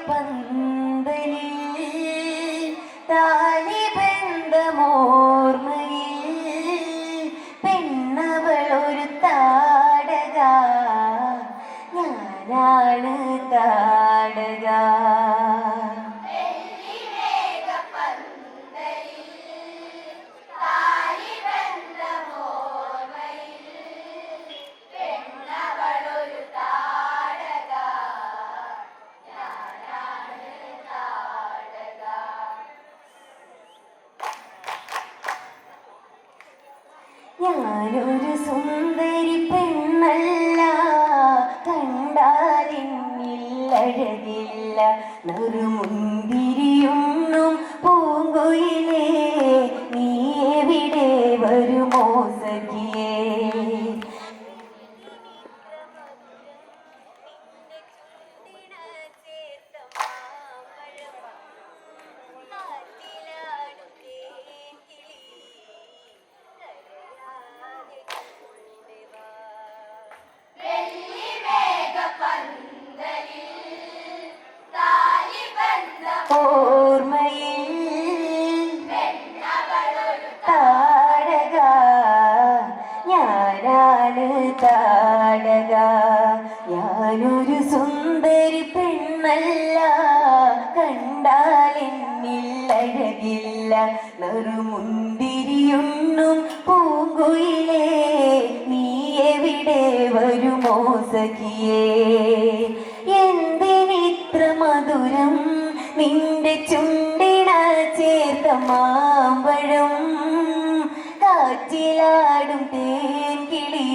മേഘപന്തലിൽ വരുമോ സഖിയേ ഞാനൊരു സുന്ദരി പെണ്ണല്ല കണ്ടാലെന്നിൽ അഴകില്ല നറുമുന്തിരിയുണ്ണും പൂങ്കുയിലേ നീ എവിടെ വരുമോ സഖിയേ? എന്തിനിത്ര മധുരം നിന്റെ ചുണ്ടിണ ചേർത്ത മാമ്പഴം? കാറ്റിലാടും തേൻകിളി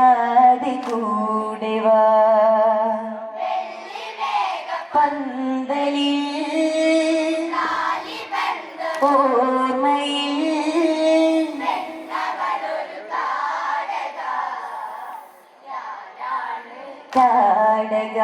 കരയാതെ കൂടെ വാ പന്തലിൽ ഓർമ്മയിൽ താടക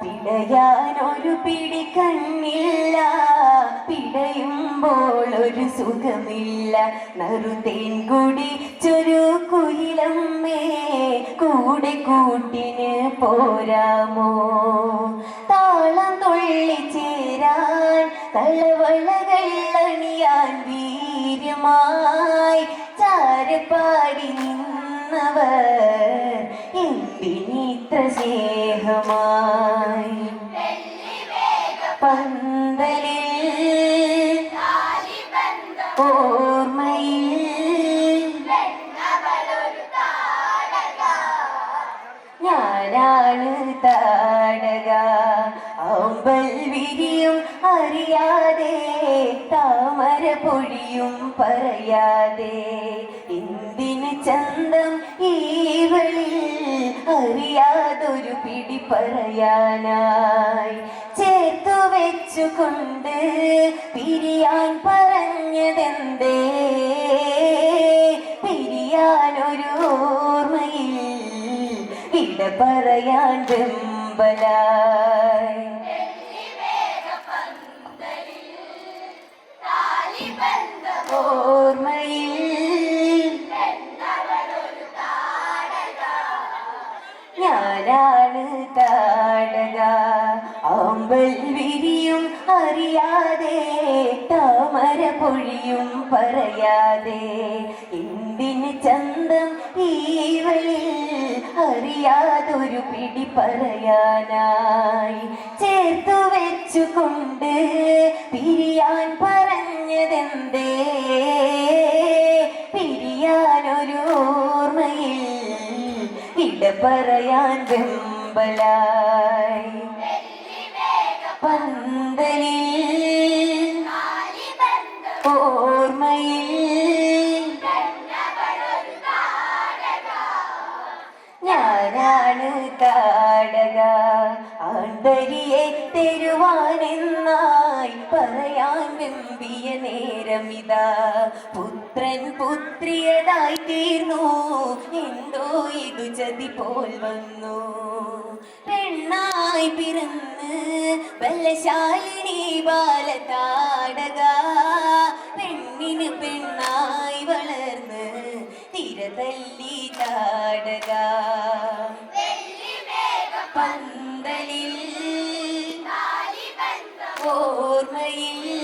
പിടയാനൊരു പിടി കണ്ണില്ല. പിടയുമ്പോൾ ഒരു സുഖമില്ല. നറുതേൻ കുടി ചൊരു കുയിലമ്മേ. കൂടെ കൂട്ടിന് പോരാമോ? താളം തുള്ളി ചേരാൻ തളവളകൾ അണിയാൻ വീര്യമായി. ചാരപ്പാടി നിന്നവർ എന്തിനിത്ര സ്നേഹമായി പന്തലിൽ ഓർമ്മയിൽ ഞാനാണ് താടക. അമ്പൽ വിരിയും അറിയാതെ താമര പൊഴിയും പറയാതെ. അറിയാതൊരു പിടി പറയാനായി. ചേർത്തു വെച്ചുകൊണ്ട് പിരിയാൻ പറഞ്ഞതെന്തേ? പിരിയാനൊരു ഓർമ്മയിൽ ഇട പറയാൻ വെമ്പലായി. ഓർമ്മയിൽ വിരിയും അറിയാതെ താമര പൊഴിയും പറയാതെ. എന്തിന് ചന്തം ഈവളിൽ അറിയാതൊരു പിടി പറയാനായി? ചേർത്തു വെച്ചുകൊണ്ട് പിരിയാൻ പറഞ്ഞതെന്തേ? പിരിയാനൊരു ഓർമ്മയിൽ ഇട പറയാൻ വെമ്പലായി. താടക ആന്തരിയെ തെരുവാനെന്നായി പറയാൻ വെമ്പിയ നേരമിതാ. പുത്രൻ പുത്രിയതായി തീർന്നു എന്തോ ഇതു ചതി പോൽ വന്നു. പെണ്ണായി പിറന്ന് ബലശാലിനി ബാലതാടക പെണ്ണിന് പെണ്ണായി വളർന്ന് തിരതല്ലി താടക പന്തലിൽ ഓർമ്മയിൽ